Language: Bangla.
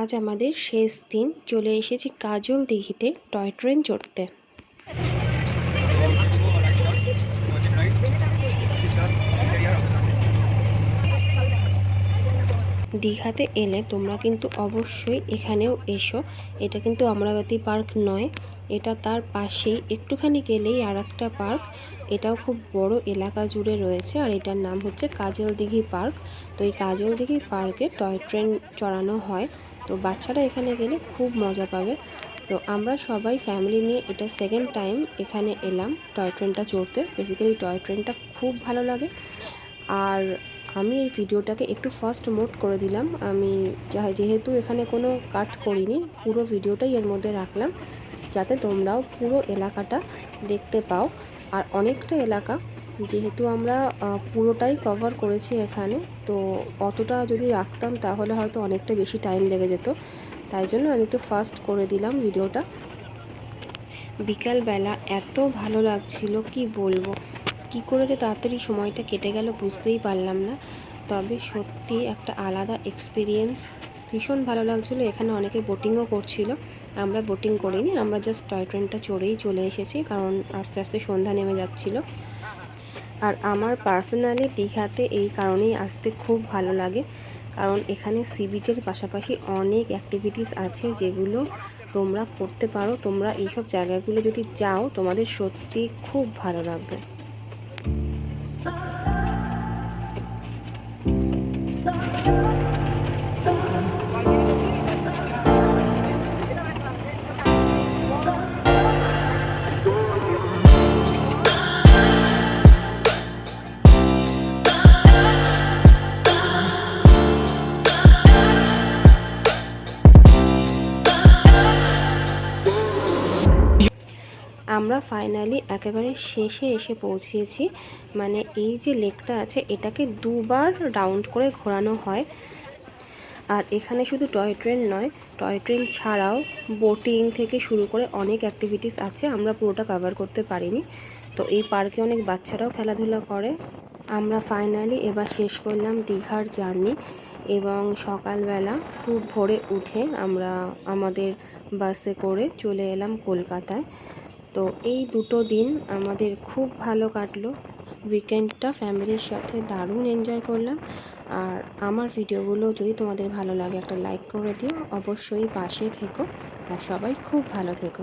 আজ আমাদের শেষ দিন। চলে এসেছি কাজল দিঘিতে টয় ট্রেন চড়তে। দীঘাতে এলে তোমরা কিন্তু অবশ্যই এখানেও এসো। এটা কিন্তু অমরাবতী পার্ক নয়। এটা তার পাশেই একটুখানি গেলেই আর একটা পার্ক। এটাও খুব বড় এলাকা জুড়ে রয়েছে আর এটার নাম হচ্ছে কাজল দিঘি পার্ক। তো এই কাজল দিঘি পার্কে টয় ট্রেন চড়ানো হয়। তো বাচ্চারা এখানে গেলে খুব মজা পাবে। তো আমরা সবাই ফ্যামিলি নিয়ে এটা সেকেন্ড টাইম এখানে এলাম টয় ট্রেনটা চড়তে। বেসিক্যালি টয় ট্রেনটা খুব ভালো লাগে। আর আমি এই ভিডিওটাকে একটু ফার্স্ট মোড করে দিলাম। আমি যেহেতু এখানে কোনো কাট করিনি, পুরো ভিডিওটাই এর মধ্যে রাখলাম। যাতে তোমরাও পুরো এলাকাটা দেখতে পাও। আর অনেকটা এলাকা, যেহেতু আমরা পুরোটাই কভার করেছি এখানে, তো অতটা যদি রাখতাম তাহলে হয়তো অনেকটা বেশি টাইম লেগে যেত। তাই জন্য আমি একটু ফাস্ট করে দিলাম ভিডিওটা বিকালবেলা এত ভালো লাগছিল, কি বলব? কি করে যে তাড়াতাড়ি সময়টা কেটে গেল বুঝতেই পারলাম না। তবে সত্যি একটা আলাদা এক্সপিরিয়েন্স ভীষণ ভালো লাগছিল। এখানে অনেকে বোটিংও করছিল। আমরা বোটিং করিনি, আমরা জাস্ট টয় ট্রেনটা চড়েই চলে এসেছি, কারণ আস্তে আস্তে সন্ধ্যা নেমে যাচ্ছিল। আর আমার পার্সোনালি দীঘাতে এই কারণেই আসতে খুব ভালো লাগে, কারণ এখানে সি বিচের পাশাপাশি অনেক অ্যাক্টিভিটিস আছে যেগুলো তোমরা করতে পারো। তোমরা এইসব জায়গাগুলো যদি যাও, তোমাদের সত্যি খুব ভালো লাগবে। আমরা ফাইনালি একেবারে শেষে এসে পৌঁছিয়েছি। মানে এই যে লেকটা আছে, এটাকে দুবার রাউন্ড করে ঘোরানো হয়। আর এখানে শুধু টয় ট্রেন নয় টয় ট্রেন ছাড়াও বোটিং থেকে শুরু করে অনেক অ্যাক্টিভিটিস আছে, আমরা পুরোটা কভার করতে পারিনি। তো এই পার্কে অনেক বাচ্চারাও খেলাধুলা করে। আমরা ফাইনালি এবার শেষ করলাম দীঘার জার্নি এবং সকালবেলা খুব ভোরে উঠে আমরা আমাদের বাসে করে চলে এলাম কলকাতায়। তো এই দুটো দিন আমাদের খুব ভালো কাটলো। উইকেন্ডটা ফ্যামিলির সাথে দারুণ এনজয় করলাম। আর আমার ভিডিওগুলো যদি তোমাদের ভালো লাগে একটা লাইক করে দিও, অবশ্যই পাশে থেকো। আর সবাই খুব ভালো থেকো।